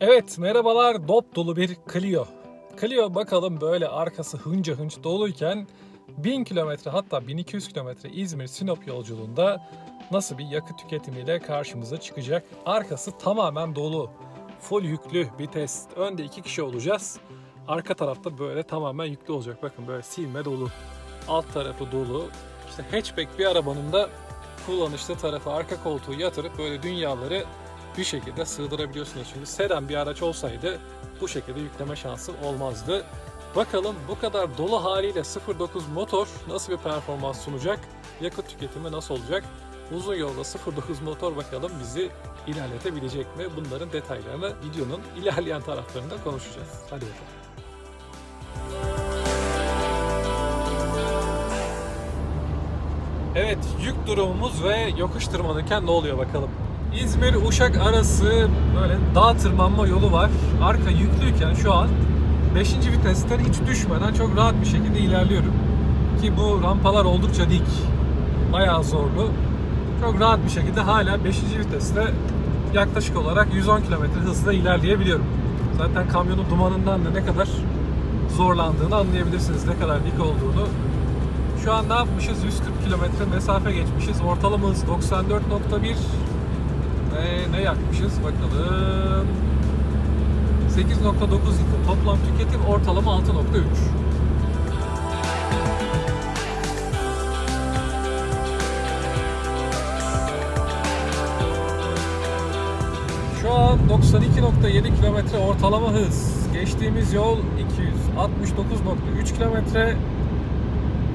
Evet merhabalar dop dolu bir Clio. Clio bakalım böyle arkası hınca hınç doluyken 1000 kilometre hatta 1200 kilometre İzmir Sinop yolculuğunda nasıl bir yakıt tüketimiyle karşımıza çıkacak. Arkası tamamen dolu. Full yüklü bir test. Önde iki kişi olacağız. Arka tarafta böyle tamamen yüklü olacak. Bakın böyle silme dolu. Alt tarafı dolu. İşte hatchback bir arabanın da kullanışlı tarafı arka koltuğu yatırıp böyle dünyaları bir şekilde sığdırabiliyorsunuz. Çünkü sedan bir araç olsaydı bu şekilde yükleme şansı olmazdı. Bakalım bu kadar dolu haliyle 0.9 motor nasıl bir performans sunacak? Yakıt tüketimi nasıl olacak? Uzun yolda 0.9 motor bakalım bizi ilerletebilecek mi? Bunların detaylarını videonun ilerleyen taraflarında konuşacağız. Hadi bakalım. Evet, yük durumumuz ve yokuş tırmanırken ne oluyor bakalım. İzmir-Uşak arası böyle dağ tırmanma yolu var. Arka yüklüyken şu an 5. vitesten hiç düşmeden çok rahat bir şekilde ilerliyorum. Ki bu rampalar oldukça dik. Bayağı zorlu. Çok rahat bir şekilde hala 5. viteste yaklaşık olarak 110 km hızla ilerleyebiliyorum. Zaten kamyonun dumanından da ne kadar zorlandığını anlayabilirsiniz. Ne kadar dik olduğunu. Şu an ne yapmışız? 140 kilometre mesafe geçmişiz. Ortalama hız 94.1 ve ne yakmışız bakalım. 8.9 litre. Toplam tüketim ortalama 6.3. Şu an 92.7 kilometre ortalama hız. Geçtiğimiz yol 269.3 kilometre.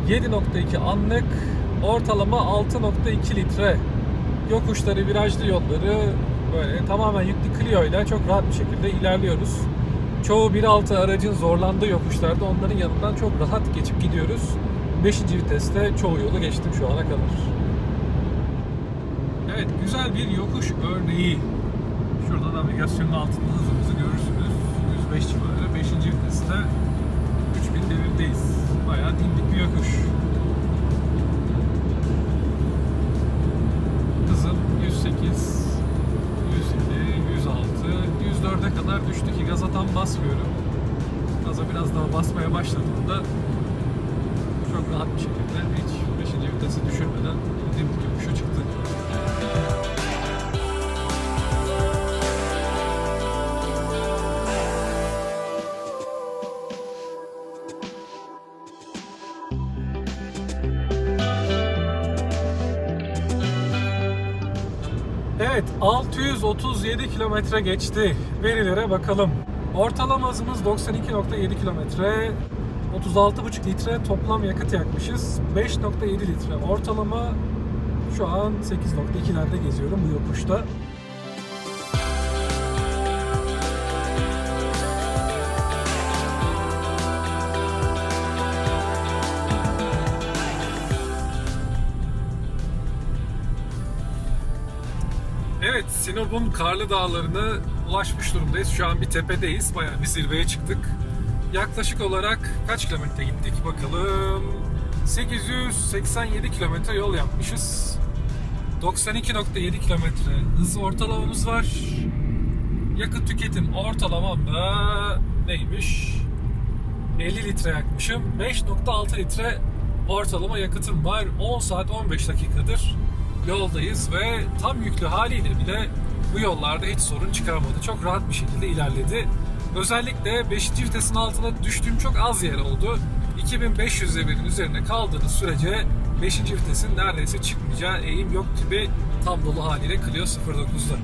7.2 anlık ortalama 6.2 litre yokuşları, virajlı yolları böyle tamamen yüklü Clio ile çok rahat bir şekilde ilerliyoruz. Çoğu 1.6 aracın zorlandığı yokuşlarda onların yanından çok rahat geçip gidiyoruz. 5. viteste çoğu yolu geçtim şu ana kadar. Evet güzel bir yokuş örneği. Şurada navigasyonun altında hızımızı görürsünüz. 105 civarı 5. viteste 3000 devirdeyiz. Bayağı dimdik bir yokuş. Kadar düştü ki gaza tam basmıyorum. Gaza biraz daha basmaya başladığımda çok rahat bir şekilde hiç 5. vitesi düşürmeden Evet 637 kilometre geçti. Verilere bakalım. Ortalama hızımız 92.7 kilometre. 36,5 litre toplam yakıt yakmışız. 5.7 litre ortalama. Şu an 8.2'lerde geziyorum bu yokuşta. Evet, Sinop'un karlı dağlarına ulaşmış durumdayız. Şu an bir tepedeyiz. Bayağı bir zirveye çıktık. Yaklaşık olarak kaç kilometre gittik bakalım. 887 kilometre yol yapmışız. 92.7 kilometre hız ortalamamız var. Yakıt tüketim ortalamam da neymiş? 50 litre yakmışım. 5.6 litre ortalama yakıtım var. 10 saat 15 dakikadır yoldayız ve tam yüklü haliyle bile bu yollarda hiç sorun çıkarmadı. Çok rahat bir şekilde ilerledi. Özellikle 5. vitesin altına düştüğüm çok az yer oldu. 2500 devirin üzerine kaldığınız sürece 5. vitesin neredeyse çıkmayacağı eğim yok gibi tam dolu haliyle Clio 09'da.